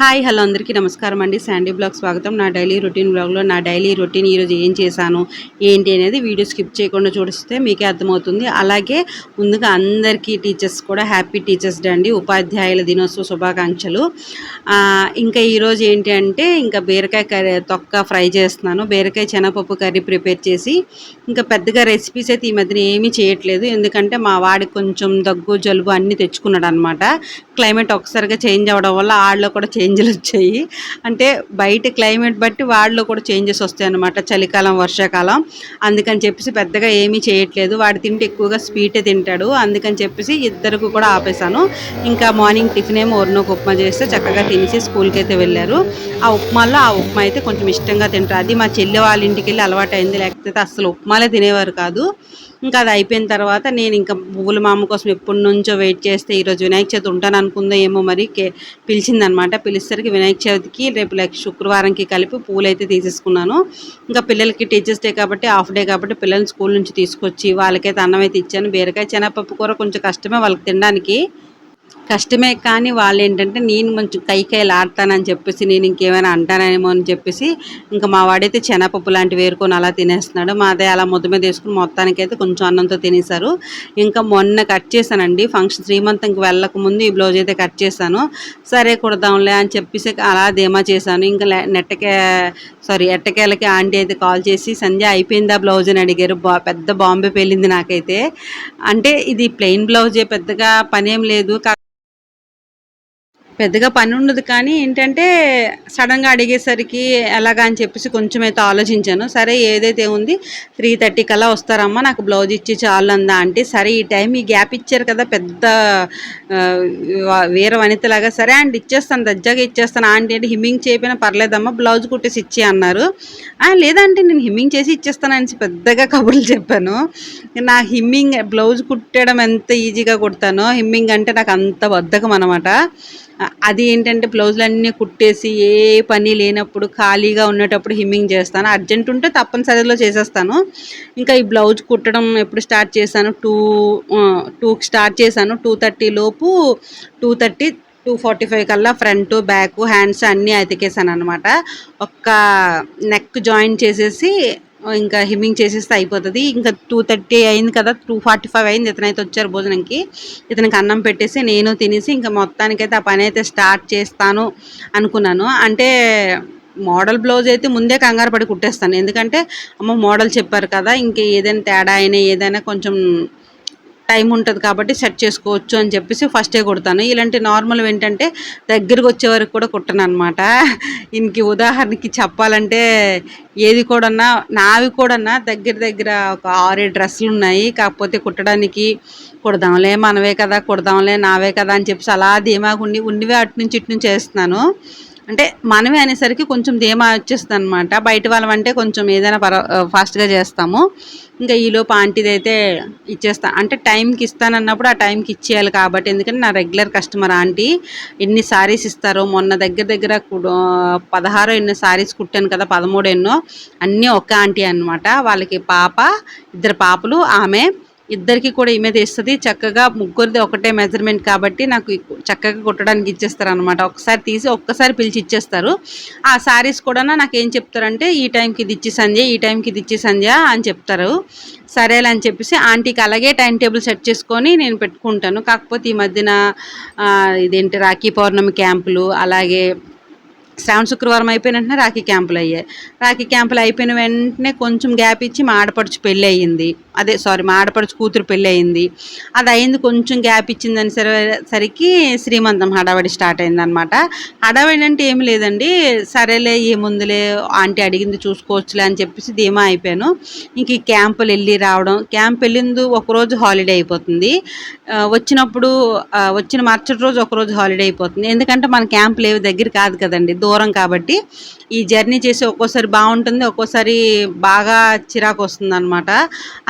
Hi hello అందరికీ నమస్కారం అండి. శాండీ బ్లాగ్ స్వాగతం. నా డైలీ రొటీన్ బ్లాగ్లో నా డైలీ రొటీన్ ఈరోజు ఏం చేశాను ఏంటి అనేది వీడియో స్కిప్ చేయకుండా చూడిస్తే మీకే అర్థమవుతుంది. అలాగే ముందుగా అందరికీ టీచర్స్ కూడా హ్యాపీ టీచర్స్ డే అండి. ఉపాధ్యాయుల దినోత్సవ శుభాకాంక్షలు. ఇంకా ఈరోజు ఏంటి అంటే ఇంకా బీరకాయ కర్రీ తొక్క ఫ్రై చేస్తున్నాను. బీరకాయ శనగపప్పు కర్రీ ప్రిపేర్ చేసి ఇంకా పెద్దగా రెసిపీస్ అయితే ఈ మధ్యన ఏమీ చేయట్లేదు. ఎందుకంటే మా వాడికి కొంచెం దగ్గు జలుబు అన్నీ తెచ్చుకున్నాడు అనమాట క్లైమేట్ ఒకసారిగా చేంజ్ అవ్వడం వల్ల ఆడలో కూడా చేంజ్లు వచ్చాయి. అంటే బయట క్లైమేట్ బట్టి వాళ్ళలో కూడా చేంజెస్ వస్తాయి అనమాట చలికాలం వర్షాకాలం. అందుకని చెప్పేసి పెద్దగా ఏమీ చేయట్లేదు. వాడు తింటే ఎక్కువగా స్వీటే తింటాడు. అందుకని చెప్పేసి ఇద్దరికి కూడా ఆపేశాను. ఇంకా మార్నింగ్ టిఫిన్ ఏమో ఒరినోకి ఉప్మా చేస్తే చక్కగా తినేసి స్కూల్కి అయితే వెళ్ళారు. ఆ ఉప్మాలో ఆ ఉప్మా అయితే కొంచెం ఇష్టంగా తింటారు. అది మా చెల్లి వాళ్ళ ఇంటికి వెళ్ళి అలవాటు అయింది లేకపోతే అసలు ఉప్మాలే తినేవారు కాదు. ఇంకా అది అయిపోయిన తర్వాత నేను ఇంకా పువ్వుల మామ కోసం ఎప్పటి నుంచో వెయిట్ చేస్తే ఈరోజు వినాయక చవితి ఉంటాను అనుకుందో ఏమో మరి కే పిలిచిందనమాట. పిలిచేసరికి వినాయక చవితికి రేపు లైక్ శుక్రవారంకి కలిపి పూలు అయితే తీసేసుకున్నాను. ఇంకా పిల్లలకి టీచర్స్ డే కాబట్టి హాఫ్ డే కాబట్టి పిల్లల్ని స్కూల్ నుంచి తీసుకొచ్చి వాళ్ళకైతే అన్నం అయితే ఇచ్చాను. బీరకాయ శనగపప్పు కూర కొంచెం కష్టమే వాళ్ళకి తినడానికి. కష్టమే కానీ వాళ్ళు ఏంటంటే నేను కొంచెం కై ఆడతానని చెప్పేసి నేను ఇంకేమైనా అంటానేమో అని చెప్పేసి ఇంకా మా వాడైతే చెనపప్పు లాంటివి వేరుకొని అలా తినేస్తున్నాడు. మాదే అలా ముద్ద మీద వేసుకుని మొత్తానికి అయితే కొంచెం అన్నంతో తినేశారు. ఇంకా మొన్న కట్ చేశానండి. ఫంక్షన్ శ్రీమంతంకి వెళ్ళక ముందు ఈ బ్లౌజ్ అయితే కట్ చేశాను. సరే కుడదాంలే అని చెప్పేసి అలా ధీమా చేశాను. ఇంకా నెట్టకే సారీ ఎట్టకేలకి ఆంటీ అయితే కాల్ చేసి సంధ్య అయిపోయిందా బ్లౌజ్ అని అడిగారు. బా పెద్ద బాంబే పెళ్ళింది నాకైతే. అంటే ఇది ప్లెయిన్ బ్లౌజే పెద్దగా పనేం లేదు. కా పెద్దగా పని ఉండదు కానీ ఏంటంటే సడన్గా అడిగేసరికి ఎలాగా అని చెప్పేసి కొంచెం అయితే ఆలోచించాను. సరే ఏదైతే ఉంది త్రీ థర్టీ కల్లా వస్తారమ్మా నాకు బ్లౌజ్ ఇచ్చి చాలు అందా అంటే సరే ఈ టైం ఈ గ్యాప్ ఇచ్చారు కదా పెద్ద వేరే వనితలాగా సరే అండ్ ఇచ్చేస్తాను దజ్జాగా ఇచ్చేస్తాను ఆంటీ అంటే హిమ్మింగ్ చేయపోయినా పర్లేదమ్మా బ్లౌజ్ కుట్టేసి ఇచ్చి అన్నారు. లేదంటే నేను హిమ్మింగ్ చేసి ఇచ్చేస్తాను అనేసి పెద్దగా కబుర్లు చెప్పాను. నా హిమ్మింగ్ బ్లౌజ్ కుట్టడం ఎంత ఈజీగా కుడతానో హిమ్మింగ్ అంటే నాకు అంత బద్ధకం అనమాట అది ఏంటంటే బ్లౌజులన్నీ కుట్టేసి ఏ పని లేనప్పుడు ఖాళీగా ఉన్నటప్పుడు హిమ్మింగ్ చేస్తాను. అర్జెంట్ ఉంటే తప్పనిసరిలో చేసేస్తాను. ఇంకా ఈ బ్లౌజ్ కుట్టడం ఎప్పుడు స్టార్ట్ చేశాను? టూ టూకి స్టార్ట్ చేశాను. టూ థర్టీ లోపు two thirty two forty five కల్లా ఫ్రంట్ బ్యాక్ హ్యాండ్స్ అన్నీ అతికేసాను అనమాట ఒక్క నెక్ జాయిన్ చేసేసి ఇంకా హిమ్మింగ్ చేసేస్తే అయిపోతుంది. ఇంకా టూ థర్టీ అయింది కదా టూ ఫార్టీ ఫైవ్ అయింది. ఇతనైతే వచ్చారు భోజనంకి. ఇతనికి అన్నం పెట్టేసి నేను తినేసి ఇంకా మొత్తానికైతే ఆ పని అయితే స్టార్ట్ చేస్తాను అనుకున్నాను. అంటే మోడల్ బ్లౌజ్ అయితే ముందే కంగారు పడి కుట్టేస్తాను. ఎందుకంటే అమ్మ మోడల్ చెప్పారు కదా ఇంక ఏదైనా తేడా అయినా ఏదైనా కొంచెం టైం ఉంటుంది కాబట్టి సెట్ చేసుకోవచ్చు అని చెప్పేసి ఫస్టే కుడతాను. ఇలాంటి నార్మల్ ఏంటంటే దగ్గరకు వచ్చే వరకు కూడా కుట్టను అనమాట ఇంకి ఉదాహరణకి చెప్పాలంటే ఏది కూడా నావి కూడా దగ్గర దగ్గర ఒక ఆరేడు డ్రెస్సులు ఉన్నాయి. కాకపోతే కుట్టడానికి కుడదాంలే మనవే కదా కుడదాంలే నావే కదా అని చెప్పేసి అలా ధీమాగా ఉండి ఉండివే అటు నుంచి ఇటు నుంచి వేస్తున్నాను. అంటే మనమే అనేసరికి కొంచెం ధీమా వచ్చేస్తుంది అనమాట బయట వాళ్ళం అంటే కొంచెం ఏదైనా పర ఫాస్ట్గా చేస్తాము. ఇంకా ఈలోపు ఆంటీది అయితే ఇచ్చేస్తా అంటే టైంకి ఇస్తానన్నప్పుడు ఆ టైంకి ఇచ్చేయాలి కాబట్టి ఎందుకంటే నా రెగ్యులర్ కస్టమర్ ఆంటీ ఎన్ని సారీస్ ఇస్తారో మొన్న దగ్గర దగ్గర పదహారో ఎన్నో సారీస్ కుట్టాను కదా పదమూడు ఎన్నో అన్నీ ఒక్క ఆంటీ అన్నమాట. వాళ్ళకి పాప ఇద్దరు పాపలు ఆమె ఇద్దరికి కూడా ఈమె తీస్తుంది. చక్కగా ముగ్గురిది ఒకటే మెజర్మెంట్ కాబట్టి నాకు చక్కగా కుట్టడానికి ఇచ్చేస్తారు అనమాట ఒకసారి తీసి ఒక్కసారి పిలిచి ఇచ్చేస్తారు. ఆ సారీస్ కూడా నాకు ఏం చెప్తారంటే ఈ టైంకి ఇది ఇచ్చి సంధ్య ఈ టైంకి ఇది ఇచ్చి సంధ్య అని చెప్తారు. సరేలే అని చెప్పేసి ఆంటీకి అలాగే టైం టేబుల్ సెట్ చేసుకొని నేను పెట్టుకుంటాను. కాకపోతే ఈ మధ్యన ఇదేంటి రాఖీ పౌర్ణమి క్యాంపులు అలాగే శ్రావణ శుక్రవారం అయిపోయిన వెంటనే రాఖీ క్యాంపులు అయ్యాయి. రాఖీ క్యాంపులు అయిపోయిన వెంటనే కొంచెం గ్యాప్ ఇచ్చి మా ఆడపడుచు పెళ్ళి అయ్యింది. అదే సారీ మా ఆడపడుచు కూతురు పెళ్ళి అయ్యింది. అది అయింది కొంచెం గ్యాప్ ఇచ్చిందని సరే సరికి శ్రీమంతం హడావడి స్టార్ట్ అయిందనమాట హడావడి అంటే ఏమి లేదండి. సరేలే ఏముందిలే ఆంటీ అడిగింది చూసుకోవచ్చులే అని చెప్పేసి ధీమా అయిపోయాను. ఇంక ఈ క్యాంపులు వెళ్ళి రావడం క్యాంప్ వెళ్ళింది ఒకరోజు హాలిడే అయిపోతుంది. వచ్చినప్పుడు వచ్చిన మరుసటి రోజు ఒకరోజు హాలిడే అయిపోతుంది. ఎందుకంటే మన క్యాంపులు లేవు దగ్గర కాదు కదండి. దూరం కాబట్టి ఈ జర్నీ చేసి ఒక్కోసారి బాగుంటుంది ఒక్కోసారి బాగా చిరాకు వస్తుంది అనమాట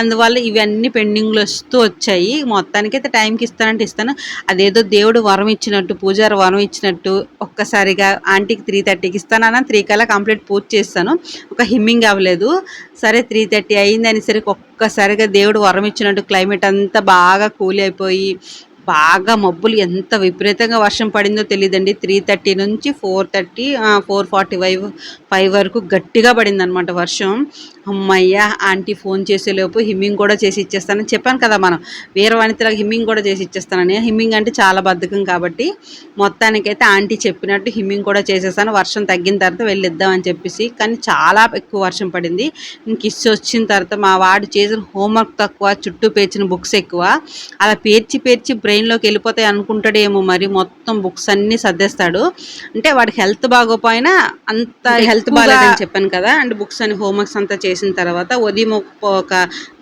అందువల్ల ఇవన్నీ పెండింగ్లు వస్తూ వచ్చాయి. మొత్తానికి అయితే టైంకి ఇస్తానంటే ఇస్తాను. అదేదో దేవుడు వరం ఇచ్చినట్టు పూజారి వరం ఇచ్చినట్టు ఒక్కసారిగా ఆంటీకి త్రీ థర్టీకి ఇస్తానన్నా త్రీ కల్లా కంప్లీట్ పూజ చేస్తాను. ఒక హిమ్మింగ్ అవ్వలేదు. సరే త్రీ థర్టీ అయిందని అనేసరికి ఒక్కసారిగా దేవుడు వరం ఇచ్చినట్టు క్లైమేట్ అంతా బాగా కూల్ అయిపోయి బాగా మబ్బులు ఎంత విపరీతంగా వర్షం పడిందో తెలియదండి త్రీ థర్టీ నుంచి four thirty four forty five five వరకు గట్టిగా పడిందనమాట వర్షం. అమ్మయ్య ఆంటీ ఫోన్ చేసేలోపు హిమ్మింగ్ కూడా చేసి ఇచ్చేస్తానని చెప్పాను కదా మనం వేరే వనితలకు హిమ్మింగ్ కూడా చేసి ఇచ్చేస్తానని. హిమ్మింగ్ అంటే చాలా బద్ధకం కాబట్టి మొత్తానికైతే ఆంటీ చెప్పినట్టు హిమ్మింగ్ కూడా చేసేసాను వర్షం తగ్గిన తర్వాత వెళ్ళిద్దామని చెప్పేసి కానీ చాలా ఎక్కువ వర్షం పడింది. ఇంక ఇచ్చి వచ్చిన తర్వాత మా వాడు చేసిన హోంవర్క్ తక్కువ చుట్టూ పేర్చిన బుక్స్ ఎక్కువ. అలా పేర్చి పేర్చి బ్రెయిన్లోకి వెళ్ళిపోతాయి అనుకుంటాడేమో మరి మొత్తం బుక్స్ అన్నీ సర్దేస్తాడు. అంటే వాడికి హెల్త్ బాగోపోయినా అంత హెల్త్ బాగాలేదని చెప్పాను కదా అండ్ బుక్స్ అని హోంవర్క్స్ అంతా చేసిన తర్వాత ఉదయం ఒక- ఒక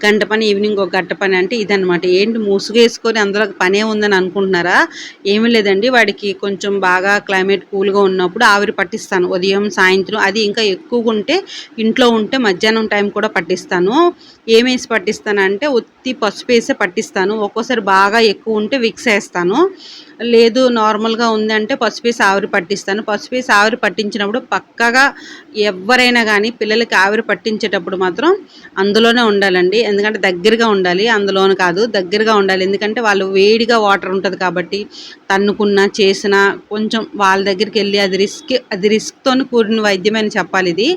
గంట పని ఈవినింగ్ ఒక గంట పని అంటే ఇదనమాట ఏంటి ముసుగేసుకొని అందులో పనే ఉందని అనుకుంటున్నారా? ఏమీ లేదండి. వాడికి కొంచెం బాగా క్లైమేట్ కూల్గా ఉన్నప్పుడు ఆవిరి పట్టిస్తాను. ఉదయం సాయంత్రం అది ఇంకా ఎక్కువగా ఉంటే ఇంట్లో ఉంటే మధ్యాహ్నం టైం కూడా పట్టిస్తాను. ఏమేసి పట్టిస్తానంటే ఉత్తి పసుపు వేసే పట్టిస్తాను. ఒక్కోసారి బాగా ఎక్కువ ఉంటే విక్స్ వేస్తాను. లేదు నార్మల్గా ఉందంటే పసుపు వేసి ఆవిరి పట్టిస్తాను. పసుపు వేసి ఆవిరి పట్టించినప్పుడు పక్కగా ఎవరైనా కానీ పిల్లలకి ఆవిరి పట్టించేటప్పుడు మాత్రం అందులోనే ఉండాలండి. ఎందుకంటే దగ్గరగా ఉండాలి. అందులోనే కాదు దగ్గరగా ఉండాలి. ఎందుకంటే వాళ్ళు వేడిగా వాటర్ ఉంటుంది కాబట్టి తన్నుకున్నా చేసినా కొంచెం వాళ్ళ దగ్గరికి వెళ్ళి అది రిస్క్ అది రిస్క్తో కూడిన వైద్యం అని చెప్పాలి ఇది.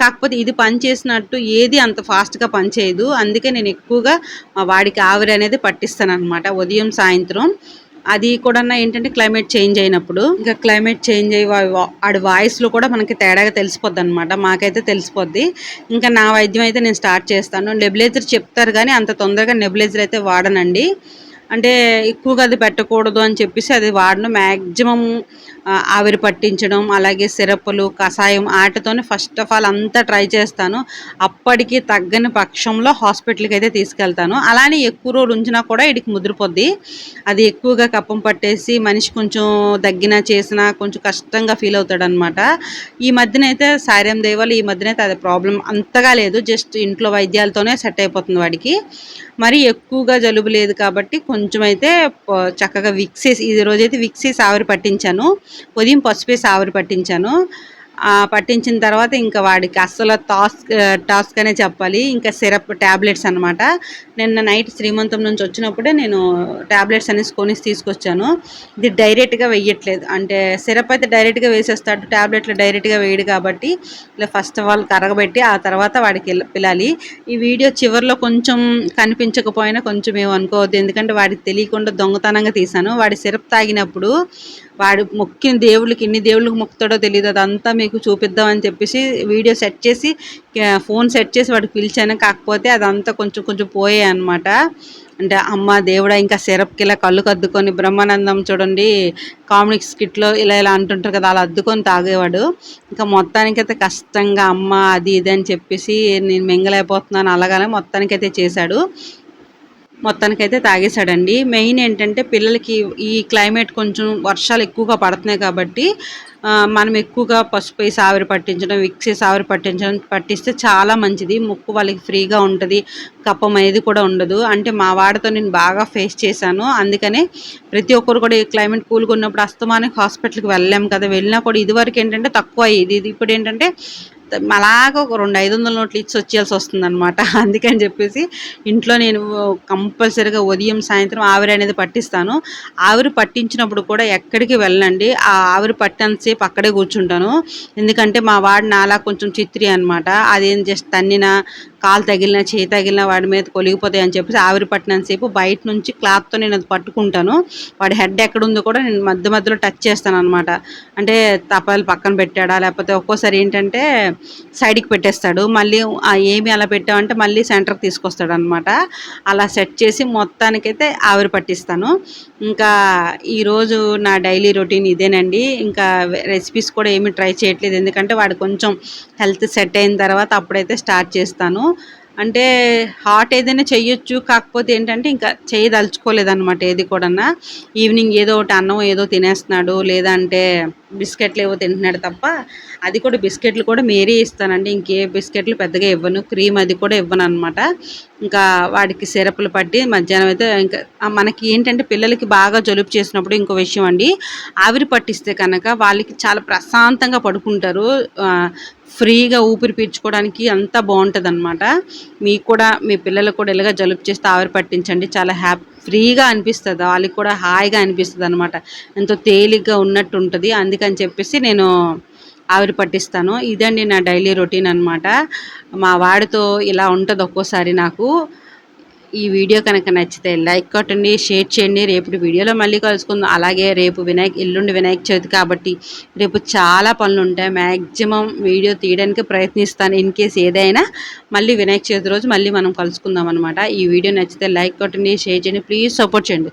కాకపోతే ఇది పని చేసినట్టు ఏది అంత ఫాస్ట్గా పనిచేయదు. లేదు. అందుకే నేను ఎక్కువగా మా వాడికి ఆవిరి అనేది పట్టిస్తాను అనమాట ఉదయం సాయంత్రం. అది కూడా ఏంటంటే క్లైమేట్ చేంజ్ అయినప్పుడు. ఇంకా క్లైమేట్ చేంజ్ అయ్యి వాడి ఆడి వాయిస్లో కూడా మనకి తేడాగా తెలిసిపోద్ది అనమాట మాకైతే తెలిసిపోద్ది. ఇంకా నా వైద్యం అయితే నేను స్టార్ట్ చేస్తాను. నెబులైజర్ చెప్తారు కానీ అంత తొందరగా నెబులైజర్ అయితే వాడనండి. అంటే ఎక్కువగా అది పెట్టకూడదు అని చెప్పేసి అది వాడను. మ్యాక్సిమం ఆవిరి పట్టించడం అలాగే సిరప్లు కషాయం ఆటతోనే ఫస్ట్ ఆఫ్ ఆల్ అంతా ట్రై చేస్తాను. అప్పటికి తగ్గని పక్షంలో హాస్పిటల్కి అయితే తీసుకెళ్తాను. అలానే ఎక్కువ రోజులు ఉంచినా కూడా ఇడికి ముదిరిపోద్ది అది ఎక్కువగా కప్పం పట్టేసి మనిషి కొంచెం దగ్గినా చేసినా కొంచెం కష్టంగా ఫీల్ అవుతాడనమాట ఈ మధ్యన అయితే సార్యం దేవాలు ఈ మధ్యన అయితే అది ప్రాబ్లం అంతగా లేదు. జస్ట్ ఇంట్లో వైద్యాలతోనే సెట్ అయిపోతుంది వాడికి. మరి ఎక్కువగా జలుబు లేదు కాబట్టి కొంచెం అయితే చక్కగా విక్సీస్ ఈ రోజైతే విక్సీస్ ఆవిరి పట్టించాను. ఉదయం పసుపు వేసి ఆవిరి పట్టించాను పట్టించిన తర్వాత ఇంకా వాడికి అస్సలు టాస్క్ టాస్క్ అనే చెప్పాలి. ఇంకా సిరప్ ట్యాబ్లెట్స్ అనమాట నిన్న నైట్ శ్రీమంతం నుంచి వచ్చినప్పుడే నేను ట్యాబ్లెట్స్ అనేసి కొనేసి తీసుకొచ్చాను. ఇది డైరెక్ట్గా వేయట్లేదు అంటే సిరప్ అయితే డైరెక్ట్గా వేసేస్తాడు ట్యాబ్లెట్లు డైరెక్ట్గా వేయడు కాబట్టి ఇలా ఫస్ట్ ఆఫ్ ఆల్ కరగబెట్టి ఆ తర్వాత వాడికి పిలాలి. ఈ వీడియో చివరిలో కొంచెం కనిపించకపోయినా కొంచెం ఏమనుకోవద్దు అనుకోవద్దు. ఎందుకంటే వాడికి తెలియకుండా దొంగతనంగా తీశాను. వాడి సిరప్ తాగినప్పుడు వాడు మొక్కిన దేవుళ్ళకి ఎన్ని దేవుళ్ళకి మొక్కుతాడో తెలియదు అదంతా మీకు చూపిద్దామని చెప్పేసి వీడియో సెట్ చేసి ఫోన్ సెట్ చేసి వాడికి పిలిచాను. కాకపోతే అదంతా కొంచెం కొంచెం పోయాయి అనమాట అంటే అమ్మ దేవుడా ఇంకా సిరప్కి ఇలా కళ్ళు కద్దుకొని బ్రహ్మానందం చూడండి కామిక్ స్కిట్లో ఇలా ఇలా అంటుంటారు కదా అలా అద్దుకొని తాగేవాడు. ఇంకా మొత్తానికైతే కష్టంగా అమ్మ అది ఇది అని చెప్పేసి నేను మింగలేకపోతున్నాను. అలాగనే మొత్తానికైతే చేశాడు. మొత్తానికైతే తాగేశాడండి. మెయిన్ ఏంటంటే పిల్లలకి ఈ క్లైమేట్ కొంచెం వర్షాలు ఎక్కువగా పడుతున్నాయి కాబట్టి మనం ఎక్కువగా పసుపు వేసి ఆవిరి పట్టించడం విక్స్ సావిరి ఆవిరి పట్టించడం పట్టిస్తే చాలా మంచిది. ముక్కు వాళ్ళకి ఫ్రీగా ఉంటుంది కప్పం అనేది కూడా ఉండదు. అంటే మా వాడితో నేను బాగా ఫేస్ చేశాను. అందుకనే ప్రతి ఒక్కరు కూడా ఈ క్లైమేట్ కూల్గా ఉన్నప్పుడు అస్తమానికి హాస్పిటల్కి వెళ్ళాము కదా. వెళ్ళినా కూడా ఇదివరకు ఏంటంటే తక్కువ అయ్యేది. ఇది ఇప్పుడు ఏంటంటే అలాగ ఒక రెండు ఐదు వందల నోట్లు ఇచ్చి వచ్చేయాల్సి వస్తుంది అనమాట అందుకని చెప్పేసి ఇంట్లో నేను కంపల్సరీగా ఉదయం సాయంత్రం ఆవిరి అనేది పట్టిస్తాను. ఆవిరి పట్టించినప్పుడు కూడా ఎక్కడికి వెళ్ళండి ఆ ఆవిరి పట్టినంతసేపు అక్కడే కూర్చుంటాను. ఎందుకంటే మా వాడు నాలా కొంచెం చిత్రి అనమాట అదేం జస్ట్ తన్నిన కాలు తగిలిన చేయి తగిలిన వాడి మీద కొలిగిపోతాయి అని చెప్పేసి ఆవిరి పట్టినంతసేపు బయట నుంచి క్లాత్తో నేను అది పట్టుకుంటాను. వాడి హెడ్ ఎక్కడుందో కూడా నేను మధ్య మధ్యలో టచ్ చేస్తాను అనమాట అంటే తపాలు పక్కన పెట్టాడా లేకపోతే ఒక్కోసారి ఏంటంటే సైడ్కి పెట్టేస్తాడు. మళ్ళీ ఏమి అలా పెట్టామంటే మళ్ళీ సెంటర్కి తీసుకొస్తాడు అనమాట అలా సెట్ చేసి మొత్తానికైతే ఆవిరి పట్టిస్తాను. ఇంకా ఈరోజు నా డైలీ రొటీన్ ఇదేనండి. ఇంకా రెసిపీస్ కూడా ఏమి ట్రై చేయట్లేదు. ఎందుకంటే వాడు కొంచెం హెల్త్ సెట్ అయిన తర్వాత అప్పుడైతే స్టార్ట్ చేస్తాను. అంటే హాట్ ఏదైనా చేయొచ్చు కాకపోతే ఏంటంటే ఇంకా చేయదలుచుకోలేదన్నమాట ఏది కూడా ఈవినింగ్ ఏదో ఒకటి అన్నం ఏదో తినేస్తున్నాడు లేదంటే బిస్కెట్లు ఏవో తింటున్నాడు తప్ప అది కూడా బిస్కెట్లు కూడా మీరే ఇస్తానండి. ఇంకే బిస్కెట్లు పెద్దగా ఇవ్వను. క్రీమ్ అది కూడా ఇవ్వను అనమాట ఇంకా వాడికి సిరప్లు పట్టి మధ్యాహ్నం అయితే ఇంకా మనకి ఏంటంటే పిల్లలకి బాగా జలుబు చేసినప్పుడు ఇంకో విషయం అండి. ఆవిరి పట్టిస్తే కనుక వాళ్ళకి చాలా ప్రశాంతంగా పడుకుంటారు. ఫ్రీగా ఊపిరి పీల్చుకోవడానికి అంతా బాగుంటుంది అనమాట మీకు కూడా మీ పిల్లలకు కూడా ఇలాగ జలుబు చేస్తే ఆవిరి పట్టించండి. చాలా హ్యాపీ ఫ్రీగా అనిపిస్తుంది. వాళ్ళకి కూడా హాయిగా అనిపిస్తుంది అనమాట ఎంతో తేలిగ్గా ఉన్నట్టు ఉంటుంది అందుకని చెప్పేసి నేను ఆవిరి పట్టిస్తాను. ఇదండి నా డైలీ రొటీన్ అనమాట మా వాడితో ఇలా ఉంటుంది ఒక్కోసారి నాకు. ఈ వీడియో కనుక నచ్చితే లైక్ కొట్టండి షేర్ చేయండి. రేపు వీడియోలో మళ్ళీ కలుసుకుందాం. అలాగే రేపు వినాయక్ ఎల్లుండి వినాయక చవితి కాబట్టి రేపు చాలా పనులు ఉంటాయి. మ్యాక్సిమం వీడియో తీయడానికి ప్రయత్నిస్తాను. ఇన్ కేస్ ఏదైనా మళ్ళీ వినాయక చవితి రోజు మళ్ళీ మనం కలుసుకుందాం అనమాట ఈ వీడియో నచ్చితే లైక్ కొట్టండి షేర్ చేయండి. ప్లీజ్ సపోర్ట్ చేయండి.